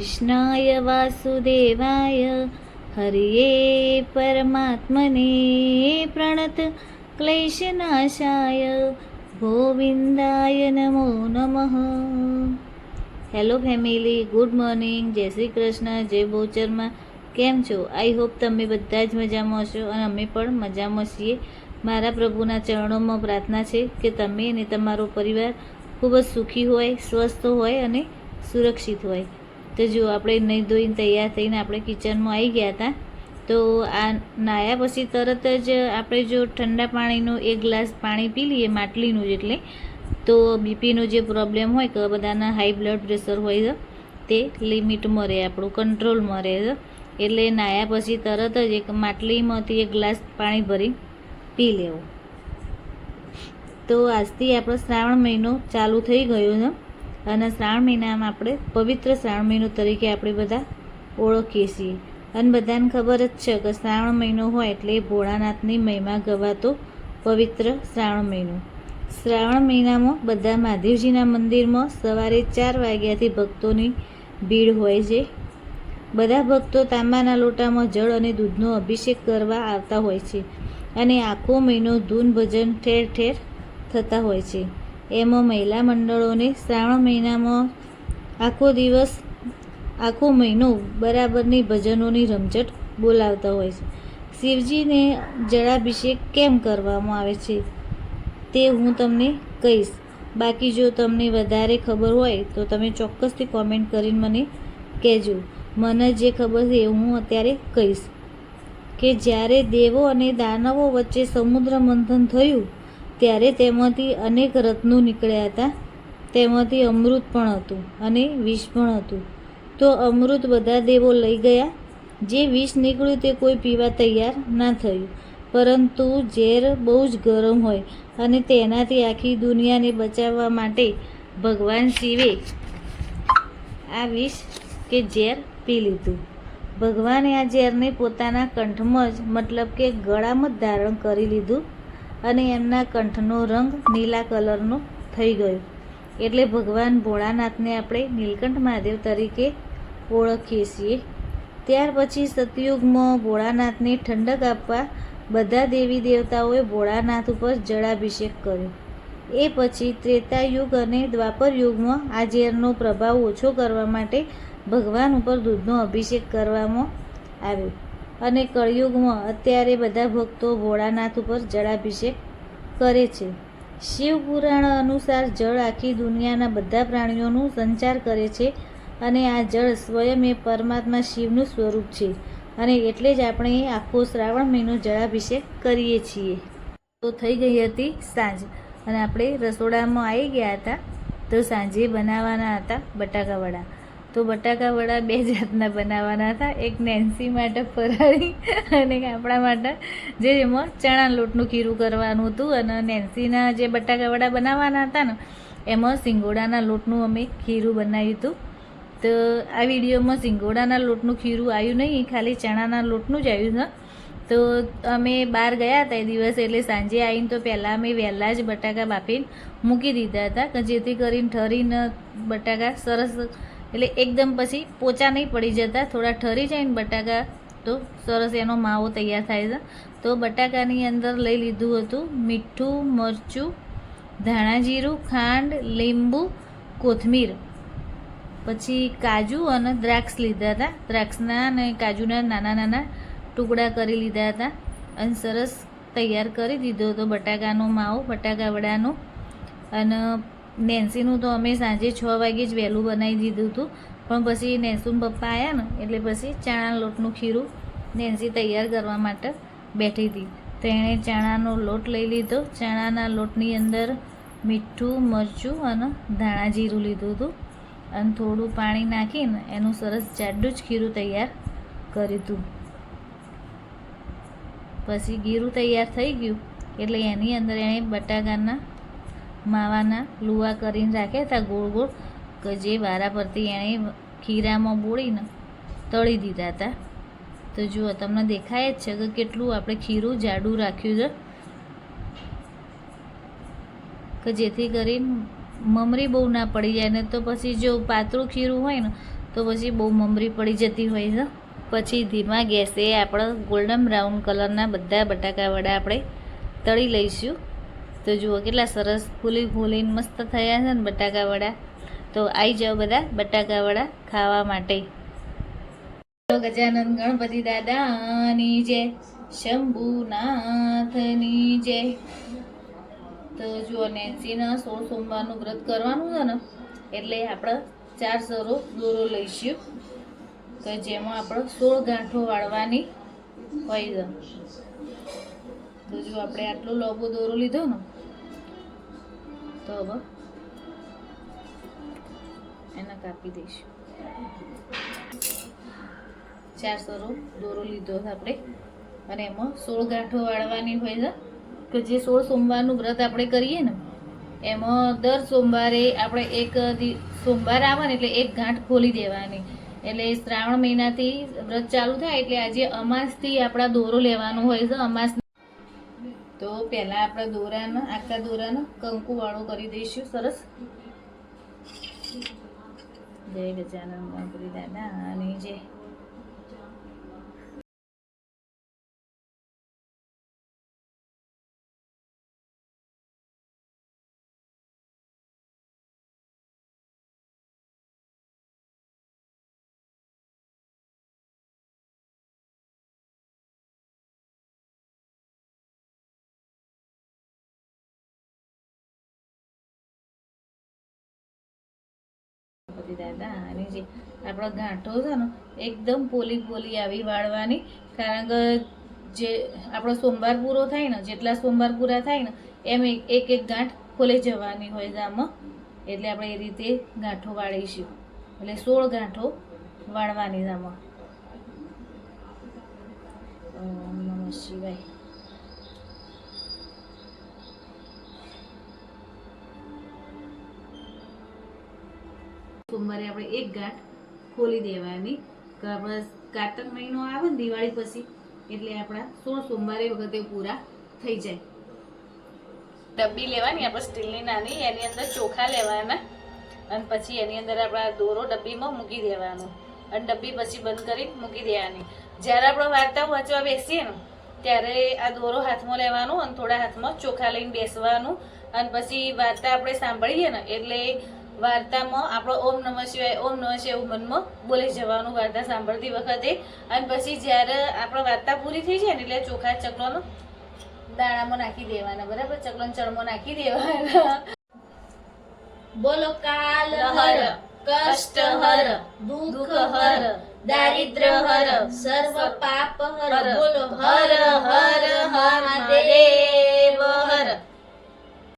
કૃષ્ણાય વાસુદેવાય, હરિયે પરમાત્મને પ્રણત, ક્લેશનાશાય, ગોવિંદાય નમો નમઃ. Hello family good morning જય શ્રી કૃષ્ણ, જય બોચરમાં કેમ છો? આઈ હોપ તમે બધા જ મજામાં હશો અને અમે પણ મજામાં છીએ. મારા પ્રભુના ચરણોમાં પ્રાર્થના છે કે તમે અને તમારો પરિવાર ખૂબ જ સુખી હોય, સ્વસ્થ હોય અને સુરક્ષિત હોય. તો જો આપણે નહીં ધોઈને તૈયાર થઈને આપણે કિચનમાં આવી ગયા હતા, તો આ નાયા પછી તરત જ આપણે જો ઠંડા પાણીનું એક ગ્લાસ પાણી પી લઈએ, માટલીનું જ એટલે, તો બીપીનો જે પ્રોબ્લેમ હોય, કે બધાના હાઈ બ્લડ પ્રેશર હોય તે લિમિટમાં રહે, આપણું કંટ્રોલમાં રહે એટલે નાયા પછી તરત જ એક માટલીમાંથી એક ગ્લાસ પાણી ભરી પી લેવું. તો આજથી આપણો શ્રાવણ મહિનો ચાલુ થઈ ગયો છે. અને શ્રાવણ મહિનામાં આપણે પવિત્ર શ્રાવણ મહિનો તરીકે આપણે બધા ઓળખીએ છીએ. અને બધાને ખબર જ છે કે શ્રાવણ મહિનો હોય એટલે ભોળાનાથની મહિમા ગવાતો પવિત્ર શ્રાવણ મહિનો. શ્રાવણ મહિનામાં બધા મહાદેવજીના મંદિરમાં સવારે ચાર વાગ્યાથી ભક્તોની ભીડ હોય છે. બધા ભક્તો તાંબાના લોટામાં જળ અને દૂધનો અભિષેક કરવા આવતા હોય છે. અને આખો મહિનો ધૂન ભજન ઠેર ઠેર થતા હોય છે. એમાં મહિલા મંડળોને શ્રાવણ મહિનામાં આખો દિવસ, આખો મહિનો બરાબરની ભજનોની રમઝટ બોલાવતા હોય છે. શિવજીને જળાભિષેક કેમ કરવામાં આવે છે તે હું તમને કહીશ. બાકી જો તમને વધારે ખબર હોય તો તમે ચોક્કસથી કોમેન્ટ કરીને મને કહેજો. મને જે ખબર છે એ હું અત્યારે કહીશ. કે જ્યારે દેવો અને દાનવો વચ્ચે સમુદ્ર મંથન થયું ત્યારે તેમાંથી અનેક રત્નો નીકળ્યા હતા. તેમાંથી અમૃત પણ હતું અને વિષ પણ હતું. તો અમૃત બધા દેવો લઈ ગયા. જે વિષ નીકળ્યું તે કોઈ પીવા તૈયાર ના થયું. પરંતુ ઝેર બહુ જ ગરમ હોય અને તેનાથી આખી દુનિયાને બચાવવા માટે ભગવાન શિવે આ વિષ કે ઝેર પી લીધું. ભગવાને આ ઝેરને પોતાના કંઠમાં જ મતલબ કે ગળામાં જ ધારણ કરી લીધું. અને એમના કંઠનો રંગ નીલા કલરનો થઈ ગયો. એટલે ભગવાન ભોળાનાથને આપણે નીલકંઠ મહાદેવ તરીકે ઓળખીએ છીએ. ત્યાર પછી સતયુગમાં ભોળાનાથને ઠંડક આપવા બધા દેવી દેવતાઓએ ભોળાનાથ ઉપર જળાભિષેક કર્યો. એ પછી ત્રેતાયુગ અને દ્વાપર યુગમાં આ ઝેરનો પ્રભાવ ઓછો કરવા માટે ભગવાન ઉપર દૂધનો અભિષેક કરવામાં આવ્યો. અને કળિયુગમાં અત્યારે બધા ભક્તો ભોળાનાથ ઉપર જળાભિષેક કરે છે. શિવ પુરાણ અનુસાર જળ આખી દુનિયાના બધા પ્રાણીઓનું સંચાર કરે છે અને આ જળ સ્વયં એ પરમાત્મા શિવનું સ્વરૂપ છે અને એટલે જ આપણે આખો શ્રાવણ મહિનો જળાભિષેક કરીએ છીએ. તો થઈ ગઈ હતી સાંજ અને આપણે રસોડામાં આવી ગયા હતા તો સાંજે બનાવવાના હતા બટાકાવડા તો બટાકા વડા બે જાતના બનાવવાના હતા. એક નેન્સી માટે ફરાળી અને આપણા માટે જે એમાં ચણા લોટનું ખીરું કરવાનું હતું અને નેન્સીના જે બટાકા વડા બનાવવાના હતા ને, એમાં સિંગોડાના લોટનું અમે ખીરું બનાવ્યું હતું. તો આ વિડીયોમાં સિંગોડાના લોટનું ખીરું આવ્યું નહીં ખાલી ચણાના લોટનું જ આવ્યું છે તો અમે બહાર ગયા હતા એ દિવસે એટલે સાંજે આવીને તો પહેલાં અમે વહેલા જ બટાકા બાફીને મૂકી દીધા હતા કે જેથી કરીને ઠરીને બટાકા સરસ એટલે એકદમ પછી પોચા નહીં પડી જતા, થોડા ઠરી જાય ને બટાકા, તો સરસ એનો માવો તૈયાર થાય છે. તો બટાકાની અંદર લઈ લીધું હતું મીઠું, મરચું ધાણા જીરું ખાંડ, લીંબુ, કોથમીર. પછી કાજુ અને દ્રાક્ષ લીધા હતા. દ્રાક્ષના અને કાજુના નાના નાના ટુકડા કરી લીધા હતા અને સરસ તૈયાર કરી દીધો હતો બટાકાનો માવો, બટાકા વડાનો. અને નેન્સીનું તો અમે સાંજે છ વાગે જ વહેલું બનાવી દીધું હતું. પણ પછી નેન્સુન પપ્પા આવ્યા ને, એટલે પછી ચણા લોટનું ખીરું નેન્સી તૈયાર કરવા માટે બેઠી હતી. તો એણે ચણાનો લોટ લઈ લીધો. ચણાના લોટની અંદર મીઠું, મરચું અને ધાણા જીરું લીધું હતું. અને થોડું પાણી નાખીને એનું સરસ જાડું જ ખીરું તૈયાર કર્યું હતું. પછી ગીરું તૈયાર થઈ ગયું, એટલે એની અંદર એણે બટાકાના માવાના લુવા કરીને રાખ્યા હતા ગોળ ગોળ, કે જે વારા પરથી એણે ખીરામાં બોળીને તળી દીધા હતા તો જુઓ, તમને દેખાય જ છે કે કેટલું આપણે ખીરું જાડું રાખ્યું છે. કે જેથી કરીને મમરી બહુ ના પડી જાય, ને તો પછી જો પાતળું ખીરું હોય ને, તો પછી બહુ મમરી પડી જતી હોય છે. પછી ધીમા ગેસે આપણે ગોલ્ડન બ્રાઉન કલરના બધા બટાકા વડા આપણે તળી લઈશું. તો જુઓ કેટલા સરસ ફૂલી ફૂલીને મસ્ત થયા છે ને બટાકા વડા તો આવી જાઓ બધા બટાકાવડા ખાવા માટે. ગજાનંદ ગણપતિ દાદાની જય, શંભુનાથની જય. તો જુઓ નેન્સીના સોળ સોમવારનું વ્રત કરવાનું છે ને, એટલે આપણે ચાર સરો દોરો લઈશું. તો જેમાં આપણે સોળ ગાંઠો વાળવાની હોય છે. તો જો આપણે આટલો લોબો દોરો લીધો ને તો હવે એને કાપી દઈશું. ચાર સરો દોરો લીધો આપણે. અને એમાં સોળ ગાંઠો વાળવાની હોય છે. કે જે સોળ સોમવારનું વ્રત આપણે કરીએ ને, એમાં દર સોમવારે આપણે એક સોમવાર આવે ને એટલે એક ગાંઠ ખોલી દેવાની. એટલે શ્રાવણ મહિનાથી વ્રત ચાલુ થાય એટલે આજે અમાસથી આપણા દોરો લેવાનો હોય છે, અમાસ તો પહેલા આપણે દોરાનો, આખા દોરાનો કંકુ વાળો કરી દઈશું. સરસ. જય ગજાનંદ ગણપતિ અને જય ગણપતિ દાદા અને જે આપણો ગાંઠો છે ને, એકદમ પોલી પોલી આવી વાળવાની. કારણ કે જે આપણો સોમવાર પૂરો થાય ને, જેટલા સોમવાર પૂરા થાય ને, એમ એક એક ગાંઠ ખોલે જવાની હોય ગામમાં એટલે આપણે એ રીતે ગાંઠો વાળીશું. એટલે સોળ ગાંઠો વાળવાની ગામમાં આમાં. સોમવારે આપણે એક ગાંઠ ખોલી દેવાની આપણે કારતક મહિનો આવે ને દિવાળી પછી, એટલે આપણા સોળ સોમવારે વખતે પૂરા થઈ જાય. ડબ્બી લેવાની, આપણે સ્ટીલની નાની, એની અંદર ચોખા લેવાના, અને પછી એની અંદર આપણા દોરો ડબ્બીમાં મૂકી દેવાનો. અને ડબ્બી પછી બંધ કરી મૂકી દેવાની. જ્યારે આપણે વાર્તા વાંચવા બેસીએ ને, ત્યારે આ દોરો હાથમાં લેવાનો અને થોડા હાથમાં ચોખા લઈને બેસવાનું. અને પછી વાર્તા આપણે સાંભળીએ ને, એટલે વાર્તામાં આપણો ઓમ નમઃ શિવાય ઓમ નમઃ શિવાય એવું મનમાં બોલી જવાનું વાર્તા સાંભળતી વખતે. અને પછી જ્યારે આપણે વાર્તા પૂરી થઈ જાય ને એટલે ચોખા ચકલોનો દાણામાં નાખી દેવાના બરાબર? ચકલોનો ચણમાં નાખી દેવાના. બોલો કાલ હર, કષ્ટ હર દુઃખ હર દારિદ્ર હર સર્વ પાપ હર. બોલો હર હર હર. મહાદેવ હર.